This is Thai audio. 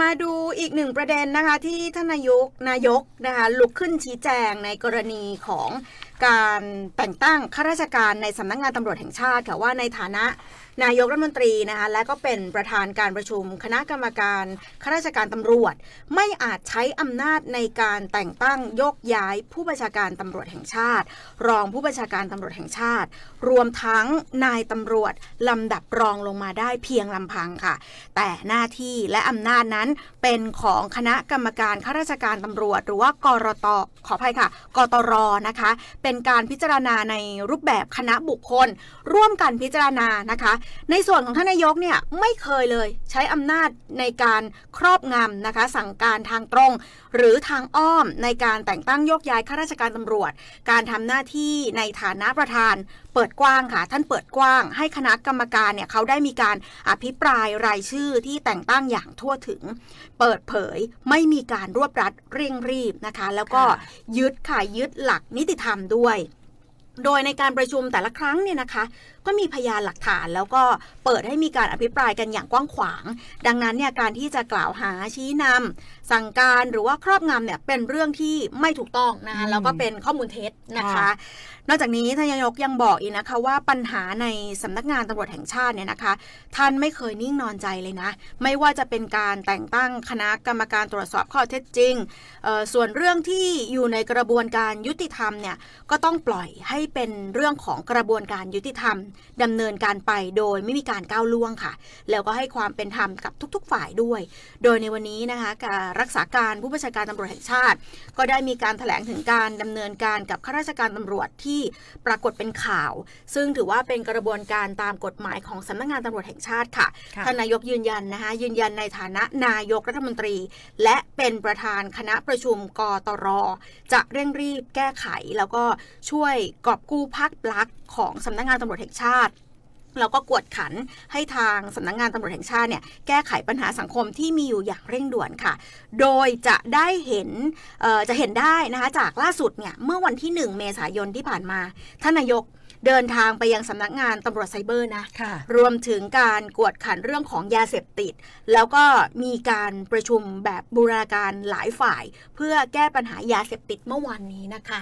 มาดูอีกหนึ่งประเด็นนะคะที่ท่านนายกนายกนะคะลุกขึ้นชี้แจงในกรณีของ การแต่งตั้งข้าราชการในสำนักงานตำรวจแห่งชาติค่ะว่าในฐานะนายกรัฐมนตรีนะคะและก็เป็นประธานการประชุม คณะกรรมการข้าราชการตำรวจ ไม่อาจใช้อำนาจในการแต่งตั้งยกย้ายผู้บัญชาการตำรวจแห่งชาติ รองผู้บัญชาการตำรวจแห่งชาติ รวมทั้งนายตำรวจลำดับรองลงมาได้เพียงลำพังค่ะ แต่หน้าที่และอำนาจนั้นเป็นของคณะกรรมการข้าราชการตำรวจ หรือว่ากรตขออภัยค่ะ กตรนะคะเป็น็นการพิจารณาในรูปแบบคณะบุคคล ร่วมกันพิจารณานะคะ ในส่วนของท่านนายกเนี่ยไม่เคยเลย ใช้อำนาจในการครอบงำนะคะ สั่งการทางตรง หรือทางอ้อมในการแต่งตั้งโยกย้ายข้าราชการตำรวจ การทำหน้าที่ในฐานะประธาน เปิดกว้างค่ะ ท่านเปิดกว้าง ให้คณะกรรมการเนี่ยเขาได้มีการอภิปรายรายชื่อที่แต่งตั้งอย่างทั่วถึง เปิดเผยไม่มีการรวบรัดเร่งรีบนะคะ แล้วก็ยึดค่ะยึดหลักนิติธรรมด้วย Uruguay. โดยในการประชุมแต่ละครั้งเนี่ยนะคะ ก็มีพยานหลักฐานแล้วก็เปิดให้มีการอภิปรายกันอย่างกว้างขวาง ดังนั้นเนี่ยการที่จะกล่าวหาชี้นำสั่งการหรือว่าครอบงำเนี่ยเป็นเรื่องที่ไม่ถูกต้องนะคะอืมแล้วก็เป็นข้อมูลเท็จนะคะค่ะนอกจากนี้ท่านนายกยังบอกอีกนะคะว่าปัญหาในสำนักงานตำรวจแห่งชาติเนี่ยนะคะ ท่านไม่เคยนิ่งนอนใจเลยนะ ไม่ว่าจะเป็นการแต่งตั้งคณะกรรมการตรวจสอบข้อเท็จจริงเอ่อส่วนเรื่องที่อยู่ในกระบวนการยุติธรรมเนี่ยก็ต้องปล่อยให้เป็นเรื่องของกระบวนการยุติธรรมดำเนินการไปโดยไม่มีการก้าวล่วงค่ะ แล้วก็ให้ความเป็นธรรมกับทุก ๆ ฝ่ายด้วย โดยในวันนี้นะคะการรักษาการผู้บัญชาการตำรวจแห่งชาติ ก็ได้มีการถแถลงถึงการดำเนินการกับข้าราชการตำรวจที่ปรากฏเป็นข่าว ซึ่งถือว่าเป็นกระบวนการตามกฎหมายของสำนักงานตำรวจแห่งชาติค่ะค่ะท่านนายกยืนยันนะคะยืนยันในฐานะนายกรัฐมนตรี และเป็นประธานคณะประชุมกตร จะเร่งรีบแก้ไขแล้วก็ช่วยกอบกู้ภาคลักษณ์ของสำนักงานตำรวจแห่งชาติแล้วก็กวดขันให้ทางสำนักงานตำรวจแห่งชาติเนี่ยแก้ไขปัญหาสังคมที่มีอยู่อย่างเร่งด่วนค่ะ โดยจะได้เห็นเอ่อจะเห็นได้นะคะจากล่าสุดเนี่ยเมื่อวันที่ 1 เมษายนที่ผ่านมาท่านนายกเดินทางไปยังสำนักงานตำรวจไซเบอร์นะค่ะรวมถึงการกวดขันเรื่องของยาเสพติด แล้วก็มีการประชุมแบบบูรณาการหลายฝ่าย เพื่อแก้ปัญหายาเสพติดเมื่อวานนี้นะคะ